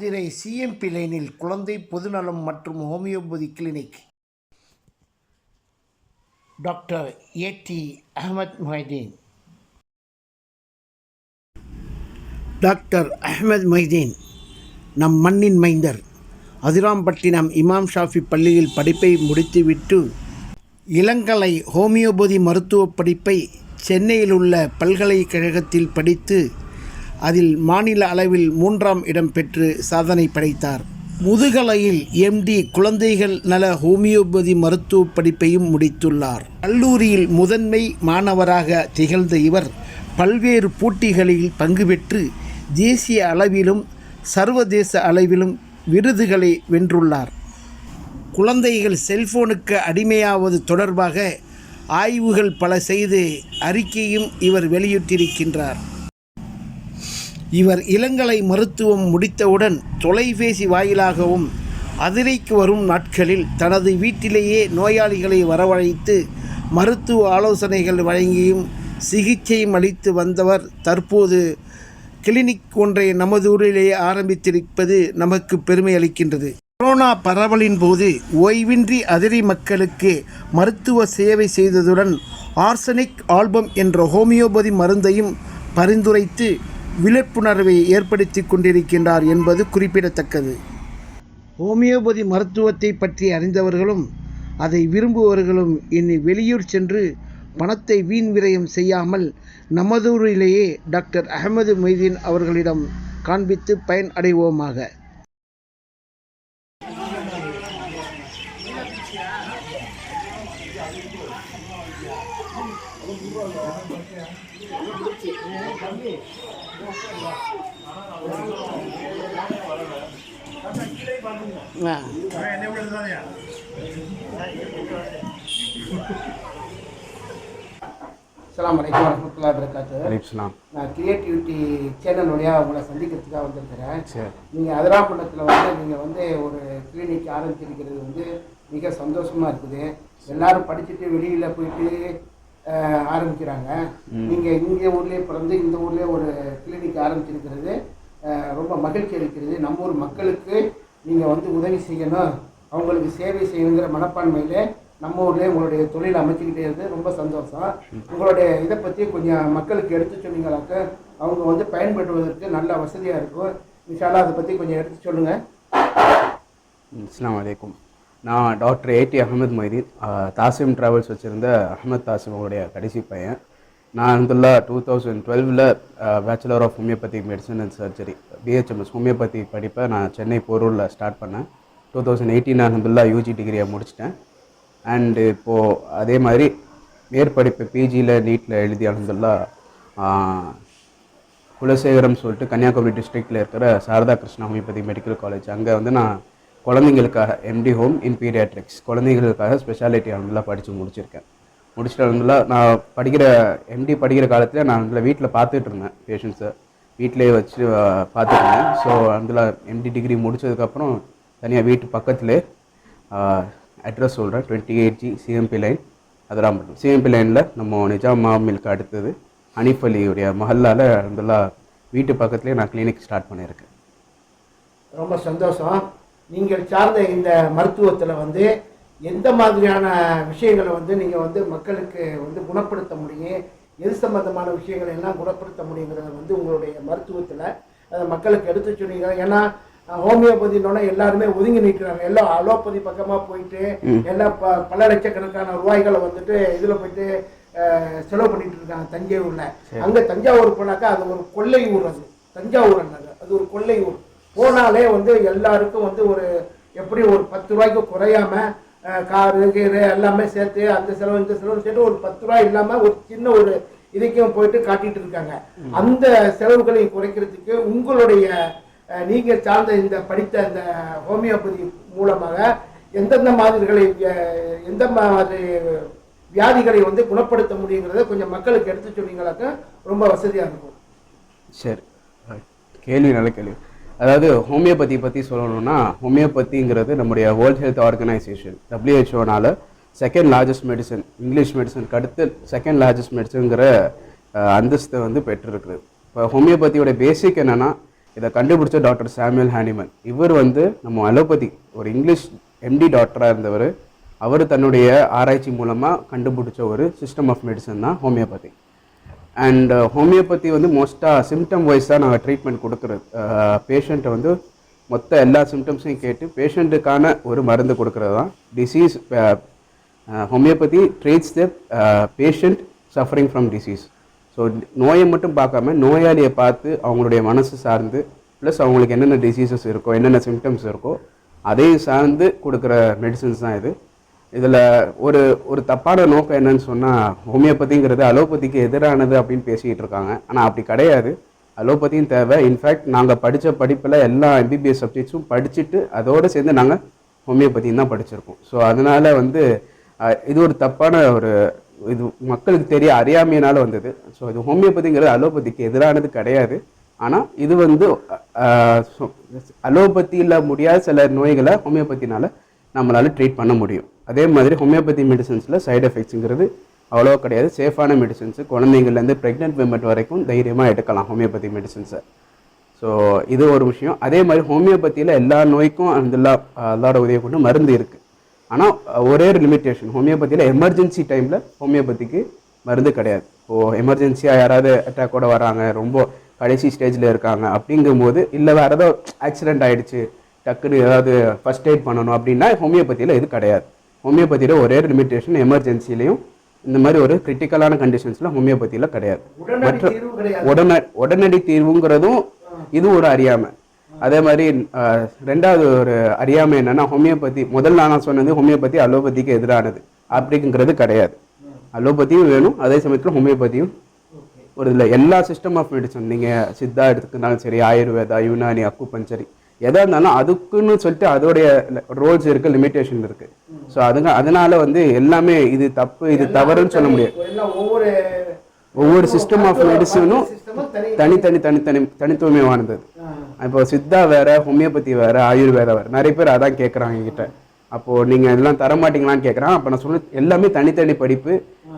Chennai CMP லைனில் குழந்தை பொதுநலம் மற்றும் homoeopathy clinic doctor AD Ahmed Mohideen. Doctor Ahmed Mohideen நம் மண்ணின் மைந்தர். அதிராம்பட்டினம் இமாம் ஷாஃபி பள்ளியில் படிப்பை முடித்துவிட்டு இளங்கலை ஹோமியோபதி மருத்துவப் படிப்பை சென்னையில் உள்ள பல்கலைக்கழகத்தில் படித்து அதில் மாநில அளவில் மூன்றாம் இடம் பெற்று சாதனை படைத்தார். முதுகலையில் எம்டி குழந்தைகள் நல ஹோமியோபதி மருத்துவப் படிப்பையும் முடித்துள்ளார். கல்லூரியில் முதன்மை மாணவராக திகழ்ந்த இவர் பல்வேறு போட்டிகளில் பங்கு பெற்று தேசிய அளவிலும் சர்வதேச அளவிலும் விருதுகளை வென்றுள்ளார். குழந்தைகள் செல்போனுக்கு அடிமையாவது தொடர்பாக ஆய்வுகள் பல செய்து அறிக்கையும் இவர் வெளியிட்டிருக்கின்றார். இவர் இளங்கலை மருத்துவம் முடித்தவுடன் தொலைபேசி வாயிலாகவும் அதிரைக்கு வரும் நாட்களில் தனது வீட்டிலேயே நோயாளிகளை வரவழைத்து மருத்துவ ஆலோசனைகள் வழங்கியும் சிகிச்சையும் அளித்து வந்தவர் தற்போது கிளினிக் ஒன்றை நமது ஊரிலேயே ஆரம்பித்திருப்பது நமக்கு பெருமை அளிக்கின்றது. கொரோனா பரவலின் போது ஓய்வின்றி அதிரி மக்களுக்கு மருத்துவ சேவை செய்ததுடன் ஆர்சனிக் ஆல்பம் என்ற ஹோமியோபதி மருந்தையும் பரிந்துரைத்து விழிப்புணர்வை ஏற்படுத்தி கொண்டிருக்கின்றார் என்பது குறிப்பிடத்தக்கது. ஹோமியோபதி மருத்துவத்தை பற்றி அறிந்தவர்களும் அதை விரும்புபவர்களும் இனி வெளியூர் சென்று பணத்தை வீண் விரயம் செய்யாமல் நமதூரிலேயே டாக்டர் அகமது மொய்தீன் அவர்களிடம் காண்பித்து பயன் அடைவோமாக. ஆ. அஸ்லாம் வலைக்கம் வரமத்துல்லா வரகாத்து நான் கிரியேட்டிவிட்டி சேனல் வழியாக உங்களை சந்திக்கிறதுக்காக வந்திருக்கிறேன். நீங்கள் அதிராப்பள்ளத்தில் வந்து நீங்கள் வந்து ஒரு கிளினிக் ஆரம்பிச்சிருக்கிறது வந்து மிக சந்தோஷமாக இருக்குது. எல்லாரும் படிச்சுட்டு வெளியில் போயிட்டு ஆரம்பிக்கிறாங்க. நீங்கள் இங்கே ஊர்லேயே பிறந்து இந்த ஊர்லேயே ஒரு கிளினிக் ஆரம்பிச்சிருக்கிறது. ரொம்ப மகிழ்ச்சி அளிக்கிறது. நம்ம ஊர் மக்களுக்கு நீங்கள் வந்து உதவி செய்யணும். அவங்களுக்கு சேவை செய்யணுங்கிற மனப்பான்மையிலே நம்ம ஊர்லேயே உங்களுடைய தொழில் அமைச்சுக்கிட்டே இருந்து ரொம்ப சந்தோஷம். உங்களுடைய இதை பற்றி கொஞ்சம் மக்களுக்கு எடுத்து சொன்னீங்களாக்க அவங்க வந்து பயன்படுவதற்கு நல்ல வசதியாக இருக்கும். இன்ஷால்லா அதை பற்றி கொஞ்சம் எடுத்து சொல்லுங்கள் அஸ்லாம் வலைக்கும் நான் doctor AD Ahmed Maideen Thasim travels வச்சுருந்த அகமது தாசிம் அவருடைய கடைசி பையன். நான் அந்தல்லா two thousand டுவெல்வில் bachelor of homoeopathy medicine and surgery BHMS homoeopathy படிப்பை நான் சென்னை போரூரில் ஸ்டார்ட் பண்ணேன். டூ தௌசண்ட் எயிட்டீன் அஹமதுல்லா யூஜி டிகிரியை முடிச்சிட்டேன். அண்டு இப்போது அதே மாதிரி மேற்படிப்பு பிஜியில் நீட்டில் எழுதி அஹமதுல்லா குலசேகரம் சொல்லிட்டு கன்னியாகுமரி டிஸ்ட்ரிக்டில் இருக்கிற Sharada Krishna homoeopathy medical college அங்கே வந்து நான் குழந்தைங்களுக்காக எம்டி ஹோம் இன் பீடியாட்ரிக்ஸ் குழந்தைங்களுக்காக ஸ்பெஷாலிட்டி அங்கெல்லாம் படித்து முடிச்சிருக்கேன். முடிச்சுட்டு வந்துல நான் படிக்கிற எம்டி படிக்கிற காலத்தில் நான் அதில் வீட்டில் பார்த்துட்டு இருந்தேன் பேஷண்ட்ஸை வீட்டிலேயே வச்சு பார்த்துட்டு இருந்தேன். ஸோ அதில் எம்டி டிகிரி முடித்ததுக்கப்புறம் தனியாக வீட்டு பக்கத்துலேயே அட்ரஸ் சொல்கிறேன் twenty eight G CMB line Adirampattinam CMB லைனில் நம்ம நிஜாம் மாமிலுக்கு அடுத்தது ஹனீஃப் அலியுடைய மஹல்லால் அதெல்லாம் வீட்டு பக்கத்துலேயே நான் கிளினிக் ஸ்டார்ட் பண்ணியிருக்கேன். ரொம்ப சந்தோஷம். நீங்கள் சார்ந்த இந்த மருத்துவத்தில் வந்து எந்த மாதிரியான விஷயங்களை வந்து நீங்கள் வந்து மக்களுக்கு வந்து குணப்படுத்த முடியும்? எது சம்பந்தமான விஷயங்களை எல்லாம் குணப்படுத்த முடியுங்கிறத வந்து உங்களுடைய மருத்துவத்தில் அதை மக்களுக்கு எடுத்து சொன்னீங்க ஏன்னா ஹோமியோபதினோட எல்லாருமே ஒதுங்கி நிற்கிறாங்க எல்லாம் அலோபதி பக்கமாக போயிட்டு எல்லாம் ப பல லட்சக்கணக்கான ரூபாய்களை வந்துட்டு இதில் போயிட்டு செலவு பண்ணிட்டு இருக்காங்க தஞ்சாவூர்ல. அங்கே தஞ்சாவூர் போனாக்கா அது ஒரு கொள்ளை ஊர் அது. தஞ்சாவூர் அது ஒரு கொள்ளை ஊர். போனாலே வந்து எல்லாருக்கும் வந்து ஒரு எப்படி ஒரு பத்து ரூபாய்க்கு குறையாம அஹ், காரு கீரு எல்லாமே சேர்த்து அந்த செலவு இந்த செலவு சேர்த்து ஒரு பத்து ரூபாய் இல்லாம ஒரு சின்ன ஒரு இதுக்கும் போயிட்டு காட்டிட்டு இருக்காங்க. அந்த செலவுகளை குறைக்கிறதுக்கு உங்களுடைய அஹ், நீங்க சார்ந்த இந்த படித்த இந்த ஹோமியோபதி மூலமாக எந்தெந்த மாதிரிகளை எந்த மாதிரி வியாதிகளை வந்து குணப்படுத்த முடியுங்கிறத கொஞ்சம் மக்களுக்கு எடுத்து சொன்னீங்களாக்க ரொம்ப வசதியா இருக்கும். சரி. கேள்வி நல்ல கேள்வி. அதாவது ஹோமியோபதி பற்றி சொல்லணும்னா ஹோமியோபதிங்கிறது நம்முடைய வேர்ல்ட் ஹெல்த் ஆர்கனைசேஷன் டபிள்யூஹெச்ஓனால் செகண்ட் லார்ஜஸ்ட் மெடிசன் இங்கிலீஷ் மெடிசனுக்கு அடுத்து செகண்ட் லார்ஜஸ்ட் மெடிசனுங்கிற அந்தஸ்தை வந்து பெற்றிருக்குது. இப்போ ஹோமியோபதியோட பேசிக் என்னென்னா இதை கண்டுபிடிச்ச டாக்டர் சாமுவேல் ஹானிமன். இவர் வந்து நம்ம அலோபதி ஒரு இங்கிலீஷ் எம்டி டாக்டராக இருந்தவர். அவர் தன்னுடைய ஆராய்ச்சி மூலமாக கண்டுபிடிச்ச ஒரு சிஸ்டம் ஆஃப் மெடிசன் தான் ஹோமியோபதி. அண்ட் ஹோமியோபதி uh, வந்து மோஸ்ட்டாக சிம்டம் வைஸ் தான் நாங்கள் ட்ரீட்மெண்ட் கொடுக்குறது. Uh, பேஷண்ட்டை வந்து மொத்த எல்லா சிம்டம்ஸையும் கேட்டு பேஷண்ட்டுக்கான ஒரு மருந்து கொடுக்குறது தான். Disease homoeopathy treats the patient suffering from disease so நோயை மட்டும் பார்க்காம நோயாளியை பார்த்து அவங்களுடைய மனசு சார்ந்து ப்ளஸ் அவங்களுக்கு என்னென்ன டிசீசஸ் இருக்கோ என்னென்ன சிம்டம்ஸ் இருக்கோ அதையும் சார்ந்து கொடுக்குற மெடிசன்ஸ் தான் இது. இதில் ஒரு ஒரு தப்பான நோக்கம் என்னன்னு சொன்னால் ஹோமியோபதிங்கிறது அலோபதிக்கு எதிரானது அப்படின்னு பேசிக்கிட்டு இருக்காங்க. ஆனால் அப்படி கிடையாது. அலோபதியும் தேவை. இன்ஃபேக்ட் நாங்கள் படித்த படிப்பில் எல்லா எம்பிபிஎஸ் சப்ஜெக்ட்ஸும் படிச்சுட்டு அதோடு சேர்ந்து நாங்கள் ஹோமியோபதியும் தான் படிச்சிருக்கோம். ஸோ அதனால் வந்து இது ஒரு தப்பான ஒரு இது மக்களுக்கு தெரிய அறியாமையினால வந்தது. ஸோ இது ஹோமியோபதிங்கிறது அலோபதிக்கு எதிரானது கிடையாது. ஆனால் இது வந்து அலோபதியில் முடியாத சில நோய்களை ஹோமியோபதினால் நம்மளால் ட்ரீட் பண்ண முடியும். அதே மாதிரி ஹோமியோபதி மெடிசன்ஸில் சைடு எஃபெக்ட்ஸுங்கிறது அவ்வளோ கிடையாது. சேஃபான மெடிசன்ஸு குழந்தைங்கள்லேருந்து ப்ரெக்னென்ட் மெமெண்ட் வரைக்கும் தைரியமாக எடுக்கலாம் ஹோமியோபதி மெடிசன்ஸை ஸோ இது ஒரு விஷயம். அதே மாதிரி ஹோமியோபதியில் எல்லா நோய்க்கும் அந்த அதோட உதவி கொண்டு மருந்து இருக்குது ஆனால் ஒரே ஒரு லிமிட்டேஷன் ஹோமியோபதியில் எமர்ஜென்சி டைமில் ஹோமியோபதிக்கு மருந்து கிடையாது. இப்போது எமர்ஜென்சியாக யாராவது அட்டாக்கோட வராங்க ரொம்ப கடைசி ஸ்டேஜில் இருக்காங்க அப்படிங்கும்போது இல்லை வேறு ஏதோ ஆக்சிடெண்ட் ஆகிடுச்சு டக்குன்னு ஏதாவது ஃபஸ்ட் எய்ட் பண்ணணும் அப்படின்னா ஹோமியோபதியில் இது கிடையாது. ஹோமியோபதியில் ஒரே ஒரு லிமிட்டேஷன் எமர்ஜென்சிலையும் இந்த மாதிரி ஒரு கிரிட்டிக்கலான கண்டிஷன்ஸில் ஹோமியோபதியில் கிடையாது. மற்ற உடனே உடனடி தீர்வுங்கிறதும் இது ஒரு அறியாமை. அதே மாதிரி ரெண்டாவது ஒரு அறியாமை என்னன்னா ஹோமியோபதி முதல்ல நான் சொன்னது ஹோமியோபதி அலோபதிக்கு எதிரானது. அப்படிங்கிறது கிடையாது. அலோபதியும் வேணும் அதே சமயத்தில் ஹோமியோபதியும் ஒரு இதில் எல்லா சிஸ்டம் ஆஃப் மெடிசன் நீங்கள் சித்தா எடுத்துக்கிட்டாலும் சரி ஆயுர்வேதா யுனானி அக்குபஞ்சரி எதாக இருந்தாலும் அதுக்குன்னு சொல்லிட்டு அதோடைய ரோல்ஸ் இருக்குது லிமிட்டேஷன் இருக்குது ஸோ அதுங்க அதனால வந்து எல்லாமே இது தப்பு இது தவறுன்னு சொல்ல முடியாது. எல்லாம் ஒவ்வொரு ஒவ்வொரு சிஸ்டம் ஆஃப் மெடிசனும் தனித்தனி தனித்தனி தனித்துவமானது ஆ. இப்போ சித்தா வேற ஹோமியோபதி வேற ஆயுர்வேதா வேற நிறைய பேர் அதான் கேட்குறாங்க என்கிட்ட. அப்போ நீங்க இதெல்லாம் தர மாட்டீங்களான்னு கேட்குறான் அப்போ நான் சொன்ன எல்லாமே தனித்தனி படிப்பு.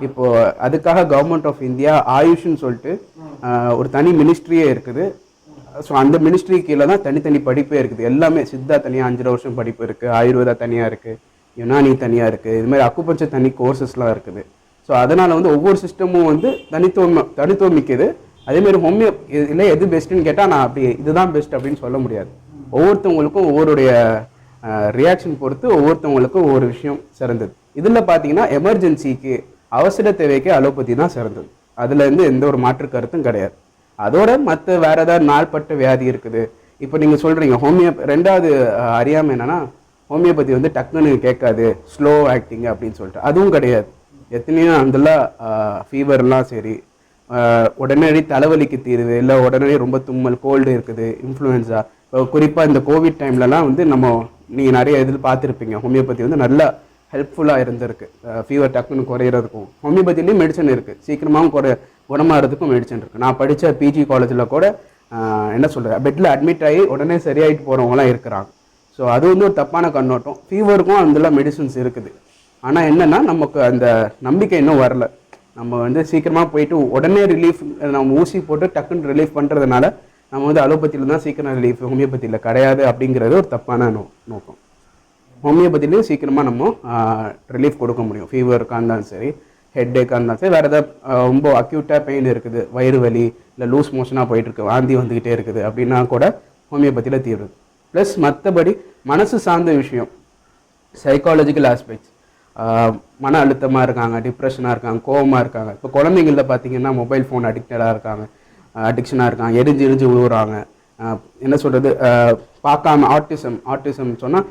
இப்போ அதுக்காக கவர்மெண்ட் ஆஃப் இந்தியா ஆயுஷ்னு சொல்லிட்டு ஒரு தனி மினிஸ்ட்ரியே இருக்குது. ஸோ அந்த மினிஸ்ட்ரி கீழே தான் தனித்தனி படிப்பே இருக்குது. எல்லாமே சித்தா தனியாக அஞ்சரை வருஷம் படிப்பு இருக்குது ஆயுர்வேதா தனியாக இருக்குது யுனானி தனியாக இருக்குது இது மாதிரி அக்குபஞ்சர் தனி கோர்சஸ்லாம் இருக்குது. ஸோ அதனால் வந்து ஒவ்வொரு சிஸ்டமும் வந்து தனித்துவம் தனித்துவமிக்குது. அதேமாதிரி ஹோமியோ இதில் எது பெஸ்ட்டுன்னு கேட்டால் நான் அப்படி இதுதான் பெஸ்ட் அப்படின்னு சொல்ல முடியாது. ஒவ்வொருத்தவங்களுக்கும் ஒவ்வொருடைய ரியாக்ஷன் பொறுத்து ஒவ்வொருத்தவங்களுக்கும் ஒவ்வொரு விஷயம் சிறந்தது. இதில் பார்த்தீங்கன்னா எமர்ஜென்சிக்கு அவசர தேவைக்கு அலோபதி தான் சிறந்தது. அதுலேருந்து எந்த ஒரு மாற்று கருத்தும் கிடையாது. அதோட மற்ற வேற ஏதாவது நாள்பட்ட வியாதி இருக்குது. இப்போ நீங்கள் சொல்கிறீங்க ஹோமியோ ரெண்டாவது அறியாமல் என்னென்னா ஹோமியோபதி வந்து டக்குன்னு கேட்காது ஸ்லோ ஆக்டிங் அப்படின்னு சொல்லிட்டு. அதுவும் கிடையாது. எத்தனையோ அதெல்லாம் ஃபீவர்லாம் சரி உடனடி தலைவலிக்கு தீருது இல்லை உடனடி ரொம்ப தும்மல் கோல்டு இருக்குது இன்ஃப்ளூயன்ஸா இப்போ குறிப்பாக இந்த கோவிட் டைம்லலாம் வந்து நம்ம நீங்கள் நிறைய இதில் பார்த்துருப்பீங்க. ஹோமியோபதி வந்து நல்லா ஹெல்ப்ஃபுல்லாக இருந்திருக்கு. ஃபீவர் டக்குன்னு குறையிறதுக்கும். ஹோமியோபதிலேயும் மெடிசன் இருக்குது சீக்கிரமாகவும் குறை குணமாகிறதுக்கும் மெடிசன் இருக்குது நான் படித்த பிஜி காலேஜில் கூட என்ன சொல்கிறது பெட்டில் அட்மிட் ஆகி உடனே சரியாயிட்டு போகிறவங்களாம் இருக்கிறாங்க. ஸோ அது வந்து ஒரு தப்பான கண்ணோட்டம். ஃபீவருக்கும் அதெல்லாம் மெடிசன்ஸ் இருக்குது. ஆனால் என்னென்னா நமக்கு அந்த நம்பிக்கை இன்னும் வரல. நம்ம வந்து சீக்கிரமாக போயிட்டு உடனே ரிலீஃப் நம்ம ஊசி போட்டு டக்குன்னு ரிலீஃப் பண்ணுறதுனால நம்ம வந்து அலோபதியில் தான் சீக்கிரம் ரிலீஃப் ஹோமியோபதியில் கிடையாது அப்படிங்கிறது ஒரு தப்பான நோ நோக்கம். ஹோமியோபதியிலையும் சீக்கிரமாக நம்ம ரிலீஃப் கொடுக்க முடியும். ஃபீவருக்காக இருந்தாலும் சரி. ஹெட்டேக்காக இருந்தாலும் சரி வேறு ஏதாவது ரொம்ப அக்யூட்டாக பெயின் இருக்குது வயிறு வலி இல்லை லூஸ் மோஷனாக போயிட்டுருக்கு வாந்தி வந்துக்கிட்டே இருக்குது அப்படின்னா கூட ஹோமியோபதியில் தீர்வு. ப்ளஸ் மற்றபடி மனசு சார்ந்த விஷயம் சைக்காலஜிக்கல் ஆஸ்பெக்ட்ஸ் மன அழுத்தமாக இருக்காங்க டிப்ரெஷனாக இருக்காங்க கோவமாக இருக்காங்க. இப்போ குழந்தைங்களில் பார்த்தீங்கன்னா மொபைல் ஃபோன் அடிக்டடாக இருக்காங்க அடிக்ஷனாக இருக்காங்க எரிஞ்சு எரிஞ்சு விழுவுறாங்க என்ன சொல்கிறது பார்க்காம ஆர்டிசம் ஆர்டிசம் சொன்னால்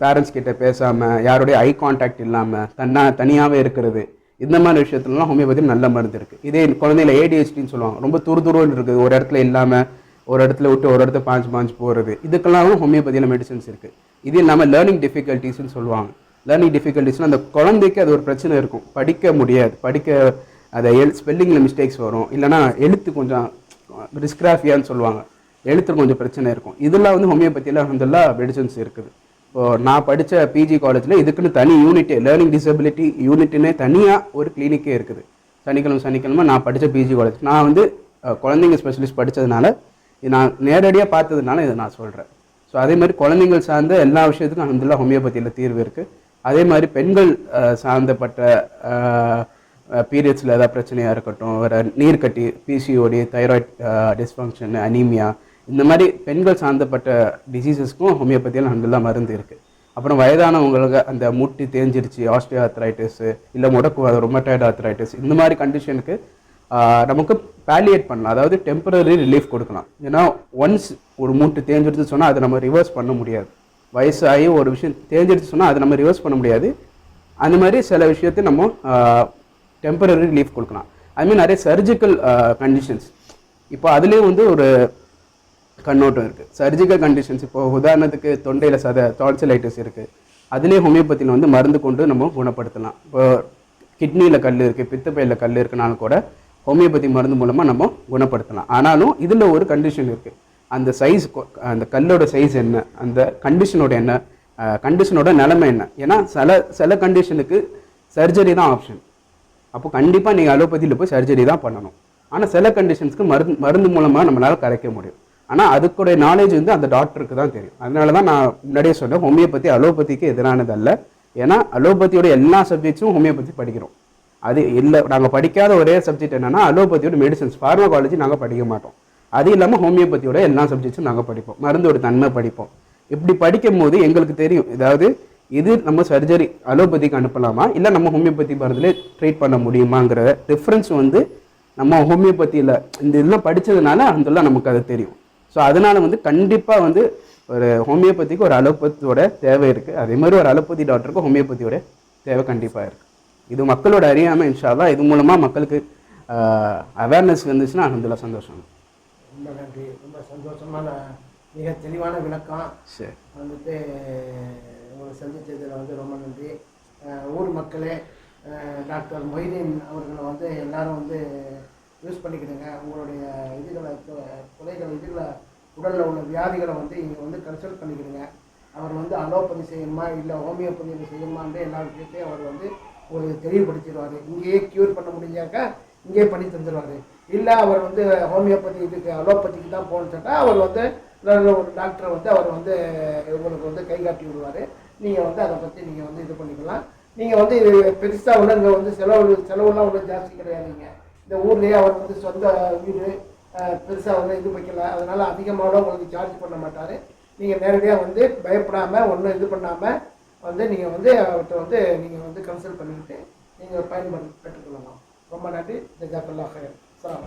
பேரண்ட்ஸ் கிட்ட பேசாமல் யாருடைய ஐ கான்டாக்ட் இல்லாமல் தன்னா தனியாகவே இருக்கிறது. இந்த மாதிரி விஷயத்துலலாம் ஹோமியோபதி நல்ல மருந்து இருக்குது இதே குழந்தையில ஏடிஹெச்டின்னு சொல்லுவாங்க. ரொம்ப துரு துருன்னு இருக்குது. ஒரு இடத்துல இல்லாமல் ஒரு இடத்துல விட்டு ஒரு இடத்துல பாஞ்சு பாஞ்சு போகிறது இதுக்கெல்லாம் ஹோமியோபதியில் மெடிசன்ஸ் இருக்குது இது இல்லாமல் லேர்னிங் டிஃபிகல்ட்டிஸ்னு சொல்லுவாங்க. லேர்னிங் டிஃபிகல்ட்டிஸ்னால் அந்த குழந்தைக்கு அது ஒரு பிரச்சனை இருக்கும். படிக்க முடியாது. படிக்க அதை எழு ஸ்பெல்லிங்கில் மிஸ்டேக்ஸ் வரும். இல்லைன்னா எழுத்து கொஞ்சம் டிஸ்கிராஃபியான்னு சொல்லுவாங்க. எழுத்து கொஞ்சம் பிரச்சனை இருக்கும். இதெல்லாம் வந்து ஹோமியோபதியில் அஹமதுல்லா மெடிசன்ஸ் இருக்குது. நான் படித்த பிஜி காலேஜில் இதுக்குன்னு தனி யூனிட்டே லேர்னிங் டிசபிலிட்டி யூனிட்னே தனியாக ஒரு கிளினிக்கே இருக்குது. சனிக்கிழமை சனிக்கிழமை நான் படித்த பிஜி காலேஜ் நான் வந்து குழந்தைங்க ஸ்பெஷலிஸ்ட் படித்ததுனால நான் நேரடியாக பார்த்ததுனால இதை நான் சொல்கிறேன் ஸோ அதே மாதிரி குழந்தைங்கள் சார்ந்த எல்லா விஷயத்துக்கும் அஹமதுல்லா ஹோமியோபதியில் தீர்வு இருக்குது அதே மாதிரி பெண்கள் சார்ந்தப்பட்ட பீரியட்ஸில் ஏதாவது பிரச்சனையாக இருக்கட்டும் வேறு நீர்க்கட்டி பிசிஓடி தைராய்ட் டிஸ்ஃபங்க்ஷன் அனீமியா இந்த மாதிரி பெண்கள் சார்ந்தப்பட்ட டிசீசஸ்க்கும் ஹோமியோபதியில் நல்ல மருந்து இருக்குது அப்புறம் வயதானவங்களுக்கு அந்த முட்டி தேஞ்சிருச்சு ஆஸ்டியோ ஆர்த்ரைட்டிஸு இல்லை முடக்கு ரொமட்டாய்டு ஆத்ரைட்டிஸ் இந்த மாதிரி கண்டிஷனுக்கு நமக்கு பேலியேட் பண்ணலாம். அதாவது டெம்பரரி ரிலீஃப் கொடுக்கலாம். ஏன்னா ஒன்ஸ் ஒரு மூட்டு தேஞ்சிடுச்சு சொன்னால் அதை நம்ம ரிவர்ஸ் பண்ண முடியாது. வயசாகி ஒரு விஷயம் தேஞ்சிடுச்சு சொன்னால் அதை நம்ம ரிவர்ஸ் பண்ண முடியாது. அந்த மாதிரி சில விஷயத்தை நம்ம டெம்பரரி ரிலீஃப் கொடுக்கலாம். அதுமாதிரி நிறைய சர்ஜிக்கல் கண்டிஷன்ஸ் இப்போ அதுலேயும் வந்து ஒரு கண்ணோட்டம் இருக்குது சர்ஜிக்கல் கண்டிஷன்ஸ் இப்போ உதாரணத்துக்கு தொண்டையில் சத டான்சிலைட்டிஸ் இருக்குது அதுலேயே ஹோமியோபதியில் வந்து மருந்து கொண்டு நம்ம குணப்படுத்தலாம். இப்போ கிட்னியில் கல் இருக்குது பித்தப்பையில் கல் இருக்குனாலும் கூட ஹோமியோபதி மருந்து மூலமாக நம்ம குணப்படுத்தலாம். ஆனாலும் இதில் ஒரு கண்டிஷன் இருக்குது அந்த சைஸ் அந்த கல்லோட சைஸ் என்ன அந்த கண்டிஷனோட என்ன கண்டிஷனோட நிலைமை என்ன? ஏன்னா சில சில கண்டிஷனுக்கு சர்ஜரி தான் ஆப்ஷன் அப்போ கண்டிப்பாக நீங்கள் அலோபதியில் போய் சர்ஜரி தான் பண்ணணும். ஆனால் சில கண்டிஷன்ஸ்க்கு மருந்து மருந்து மூலமாக நம்மளால் கரைக்க முடியும். ஆனால் அதுக்குடைய நாலேஜ் வந்து அந்த டாக்டருக்கு தான் தெரியும். அதனால தான் நான் முன்னாடியே சொன்னேன் ஹோமியோபதி அலோபதிக்கு எதிரானது அல்ல ஏன்னா அலோபதியோட எல்லா சப்ஜெக்ட்ஸும் ஹோமியோபதி படிக்கிறோம். அது இல்லை நாங்கள் படிக்காத ஒரே சப்ஜெக்ட் என்னென்னா அலோபதியோட மெடிசன்ஸ் ஃபார்மகாலஜி நாங்கள் படிக்க மாட்டோம். அது இல்லாமல் ஹோமியோபதியோட எல்லா சப்ஜெக்ட்ஸும் நாங்கள் படிப்போம். மருந்தோட தன்மை படிப்போம். இப்படி படிக்கும் போது எங்களுக்கு தெரியும் அதாவது இது நம்ம சர்ஜரி அலோபதிக்கு அனுப்பலாமா? இல்லை நம்ம ஹோமியோபதி மருந்துலே ட்ரீட் பண்ண முடியுமாங்கிற டிஃப்ரென்ஸ் வந்து நம்ம ஹோமியோபதியில் இந்த இதெல்லாம் படித்ததுனால அதெல்லாம் நமக்கு அது தெரியும். ஸோ அதனால வந்து கண்டிப்பாக வந்து ஒரு ஹோமியோபதிக்கு ஒரு அலோபதியோட தேவை இருக்குது அதே மாதிரி ஒரு அலோபதி டாக்டருக்கு ஹோமியோபதியோட தேவை கண்டிப்பாக இருக்குது இது மக்களோட அறியாமல் இன்ஷால்லா இது மூலமாக மக்களுக்கு அவேர்னஸ் வந்துச்சுன்னா அலமதுல்லா சந்தோஷம். ரொம்ப நன்றி. ரொம்ப சந்தோஷமான மிக தெளிவான விளக்கம். சரி. வந்துட்டு உங்களை சந்தித்ததில் வந்து ரொம்ப நன்றி. ஊர் மக்களே டாக்டர் மொய்தீன் அவர்களை வந்து எல்லாரும் வந்து யூஸ் பண்ணிக்கிடுங்க. உங்களுடைய இதுகளை தொ- தொலைகள் இதுகளை உடலில் உள்ள வியாதிகளை வந்து இங்கே வந்து கன்சல்ட் பண்ணிக்கிடுங்க. அவர் வந்து அலோபதி செய்யணுமா இல்லை ஹோமியோபதியில் செய்யணுமான்ற எல்லா விஷயத்தையும் அவர் வந்து உங்களுக்கு தெளிவுபடுத்திடுவார். இங்கேயே க்யூர் பண்ண முடிஞ்சாக்கா இங்கேயே பண்ணி தந்துடுவார் இல்லை அவர் வந்து ஹோமியோபதி இதுக்கு அலோபதிக்கு தான் போகணுன்னு சொன்னால் அவர் வந்து நல்ல ஒரு டாக்டரை வந்து அவர் வந்து உங்களுக்கு வந்து கை காட்டி விடுவார். நீங்கள் வந்து அதை பற்றி நீங்கள் வந்து இது பண்ணிக்கலாம். நீங்கள் வந்து இது பெருசாக உள்ள இங்கே வந்து செலவு செலவுலாம் ஒன்றும் ஜாஸ்தி கிடையாதுங்க. இந்த ஊர்லேயே அவர் வந்து சொந்த வீடு பெருசாக வந்து இது வைக்கல. அதனால் அதிகமாக உங்களுக்கு சார்ஜ் பண்ண மாட்டார். நீங்கள் நேரடியாக வந்து பயப்படாமல் ஒன்றும் இது பண்ணாமல் வந்து நீங்கள் வந்து அவர்கிட்ட வந்து நீங்கள் வந்து கன்சல்ட் பண்ணிக்கிட்டு நீங்கள் பயன்படுத்தி பெற்றுக்கொள்ளலாம். ரொம்ப நன்றி. ஜஜாக்கல்லா ஹயர் சலாம்